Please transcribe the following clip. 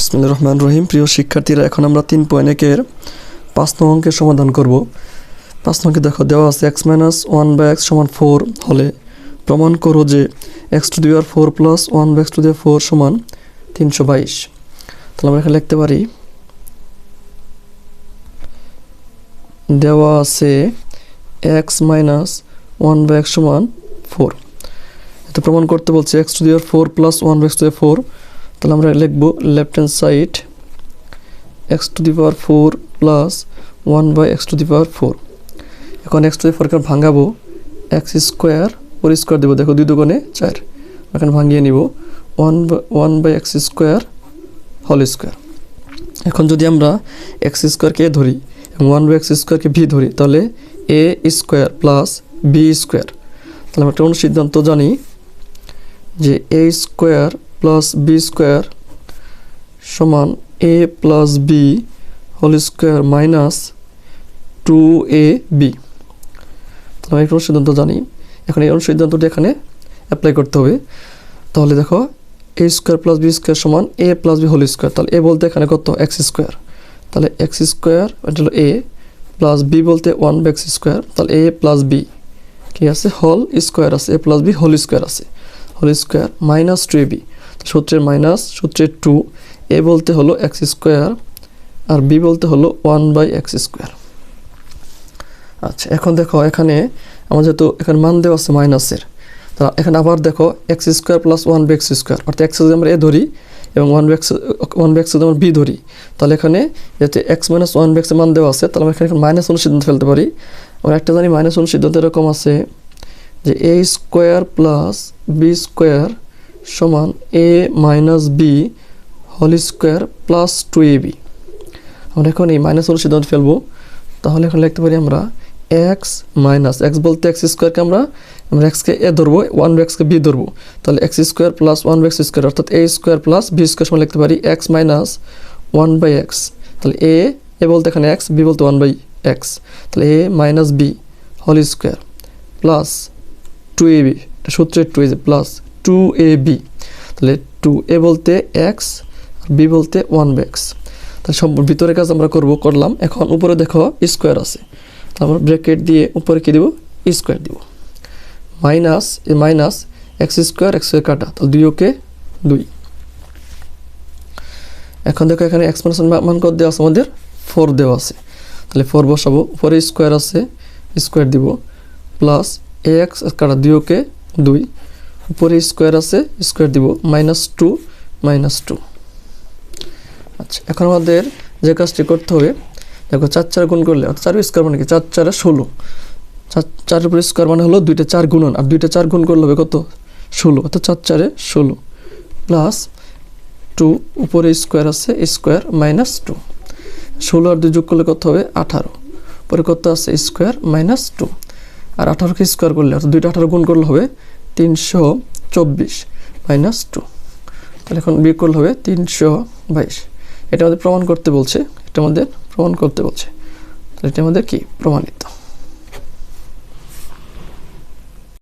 বিসমিল্লা রহমান রহিম। প্রিয় শিক্ষার্থীরা, এখন আমরা তিন পয়েন্ট একের পাঁচ নং অঙ্কের সমাধান করব। পাঁচ নংকে দেখো, দেওয়া আছে x minus one by x সমান ফোর হলে প্রমাণ করো যে x to the R four plus one by x to the four সমান তিনশো বাইশ। তাহলে আমরা এখানে লিখতে পারি, দেওয়া আছে x minus one by x সমান ফোর এটা প্রমাণ করতে বলছে x to the R four plus one by x to the four তাহলে আমরা লিখব left hand side x to the power four plus one by x to the power four এখন x to the ফোরকে ভাঙাবো x square four square দেবো। দেখো দুই দুগুণে চার। এখানে ভাঙিয়ে নিব one one by x square হল স্কোয়ার এখন যদি আমরা এক্স স্কোয়ারকে ধরি এবং ওয়ান বাই এক্স স্কোয়ারকে ভি ধরি, তাহলে a square plus b square তাহলে আমরা একটা সিদ্ধান্ত জানি যে a square plus b square সমান a plus b whole square minus two a b আমরা একটা সিদ্ধান্ত জানি? এখন এই সিদ্ধান্তটি এখানে অ্যাপ্লাই করতে হবে। তাহলে দেখো a square plus b square সমান a plus b whole square তাহলে এ বলতে এখানে কত? এক্স স্কোয়ার তাহলে এক্স স্কোয়ার এটা হলো এ প্লাস বি বলতে ওয়ান বাই এক্স স্কোয়ার তাহলে এ প্লাস বি কি আছে? হোল স্কোয়ার আছে। A plus b whole square আছে। Whole square minus two a b সূত্রের মাইনাস, সূত্রের টু এ বলতে হলো এক্স স্কোয়ার আর বি বলতে হলো ওয়ান বাই এক্স স্কোয়ার আচ্ছা এখন দেখো এখানে আমার যেহেতু এখানে মান দেওয়া আছে মাইনাসের, তা এখানে আবার দেখো x square plus one by x square অর্থাৎ এক্স যদি আমরা এ ধরি এবং one by x one by x যদি আমরা বি ধরি, তাহলে এখানে যাতে এক্স মাইনাস ওয়ান বাই এক্সের মান দেওয়া আছে, তাহলে আমরা এখানে মাইনাস ওয়ান সিদ্ধান্ত ফেলতে পারি। আমরা একটা জানি মাইনাস ওয়ান সিদ্ধান্ত এরকম আছে যে a square plus b square সমান a minus b whole square plus two a b আমরা এখন এই মাইনাস ওয়ান সিদ্ধান্ত ফেলব। তাহলে এখন লিখতে পারি আমরা এক্স মাইনাস এক্স বলতে এক্স স্কোয়ারকে আমরা আমরা এক্সকে এ ধরবো ওয়ান বাই এক্সকে বি ধরবো। তাহলে x square plus one x square অর্থাৎ a square plus b square সময় লিখতে পারি x minus one by x তাহলে এ এ বলতে এখানে এক্স বি বলতে ওয়ান বাই এক্স তাহলে a minus b whole square plus two a b সূত্রের two a plus two a b তাহলে টু এ বলতে এক্স বি বলতে ওয়ান বাই এক্স তাহলে সব ভিতরে কাজ আমরা করব, করলাম। এখন উপরে দেখো স্কোয়ার আছে। তারপর ব্র্যাকেট দিয়ে উপরে কী দেবো? স্কোয়ার দিব। Minus a minus x square x square কাটা। তাহলে দুই ওকে দুই। এখন দেখো এখানে এক্সপানশন মান কত দেওয়া আছে? আমাদের ফোর দেওয়া আছে। তাহলে ফোর বসাবো। উপরে স্কোয়ার আছে। স্কোয়ার দিব। প্লাস এক্স কাটা দুই ওকে দুই। উপরে স্কোয়ার আছে, স্কোয়ার দিব মাইনাস টু মাইনাস টু আচ্ছা এখন আমাদের যে কাজটি করতে হবে, দেখো চার চার গুণ করলে, অর্থাৎ চার স্কোয়ার মানে কি? চার চারে ষোলো। চার চার উপরে স্কোয়ার মানে হলো দুইটা চার গুণন, আর দুইটা চার গুণ করলে হবে কত? ষোলো, অর্থাৎ চার চারে ষোলো। প্লাস টু উপরে স্কোয়ার আছে, স্কোয়ার মাইনাস টু ষোলো আর দুই যোগ করলে কত হবে? আঠারো। পরে কত আছে? স্কোয়ার মাইনাস টু আর আঠারোকে স্কোয়ার করলে, অর্থাৎ দুইটা আঠারো গুণ করলে হবে তিনশো চব্বিশ মাইনাস টু তাহলে এখন বিকল হবে তিনশো বাইশ। এটা আমাদের প্রমাণ করতে বলছে, এটা আমাদের প্রমাণ করতে বলছে। তাহলে এটা আমাদের কি? প্রমাণিত।